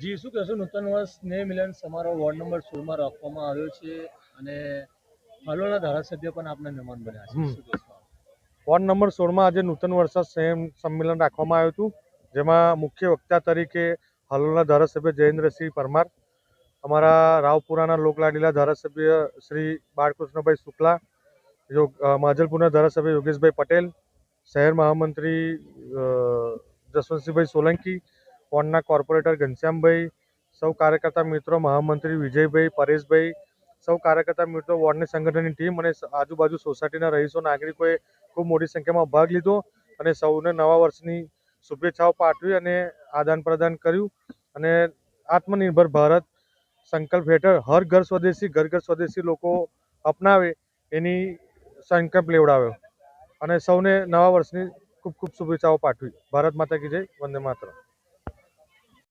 જી શું કહેશો? નૂતન વર્ષ સ્નેહ મિલન સમારોહ વોર્ડ નંબર સોળમાં રાખવામાં આવ્યો છે અને હાલોના ધારાસભ્ય પણ આપના મહેમાન બન્યા છે. વોર્ડ નંબર સોળમાં આજે નૂતન વર્ષ સ્નેહ સંમેલન રાખવામાં આવ્યું હતું જેમાં મુખ્ય વક્તા તરીકે હાલોલના ધારાસભ્ય જયેન્દ્રસિંહ પરમાર અમારા રાવપુરાના લોકલાડીલા ધારાસભ્ય શ્રી બાળકૃષ્ણભાઈ શુક્લા યોગ માજલપુરના ધારાસભ્ય યોગેશભાઈ પટેલ શહેર મહામંત્રી જસવંતસિંહભાઈ સોલંકી વોર્ડના કોર્પોરેટર ઘનશ્યામભાઈ, સૌ કાર્યકર્તા મિત્રો, મહામંત્રી વિજયભાઈ, પરેશભાઈ, સૌ કાર્યકર્તા મિત્રો, વોર્ડની સંગઠનની ટીમ અને આજુબાજુ સોસાયટીના રહીશો, નાગરિકોએ ખૂબ મોટી સંખ્યામાં ભાગ લીધો અને સૌને નવા વર્ષની શુભેચ્છાઓ પાઠવી અને આદાન પ્રદાન કર્યું. અને આત્મનિર્ભર ભારત સંકલ્પ હેઠળ હર ઘર સ્વદેશી, ઘર ઘર સ્વદેશી લોકો અપનાવે એની સંકલ્પ લેવડાવ્યો. અને સૌને નવા વર્ષની ખૂબ ખૂબ શુભેચ્છાઓ પાઠવી. ભારત માતા કી જય, વંદે માતરમ.